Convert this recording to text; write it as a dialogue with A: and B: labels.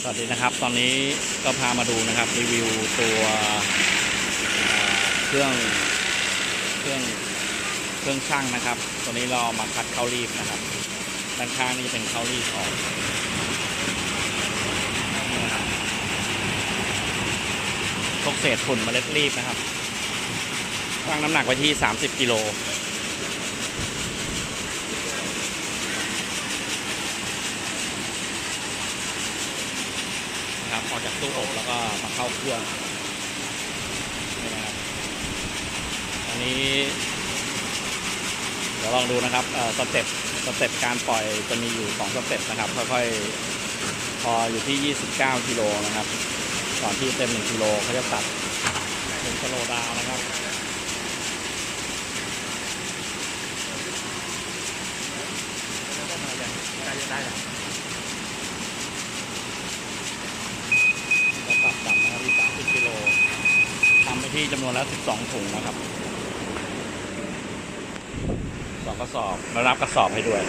A: สวัสดีนะครับตอนนี้ก็พามาดูนะครับรีวิวตัวเครื่องเครื่องเครื่องช่างนะครับ ตัวนี้เรามาคัดเข้ารีบนะครับ ด้านข้างนี่เป็นเข้ารีบออกพวกเศษฝุ่นเมล็ดรีบนะครับตั้งน้ำหนักไว้ที่ 30กิโล นะครับออกจากตู้อบแล้วก็มาเข้าเครื่องนี่นะครับอันนี้เดี๋ยวลองดูนะครับเสเต็ปสเต็ปการปล่อยจะมีอยู่2สเต็ปนะครับค่อยๆพออยู่ที่ 29กิโลนะครับก่อนที่เต็ม1กิโลเขาจะตัดเป็นสโลดาวนะครับได้แล้ว ก็ปรับต่ำนะครับที่30กิโล ที่จำนวนแล้ว12 ถุงนะครับสองกระสอบมารับกระสอบให้ด้วย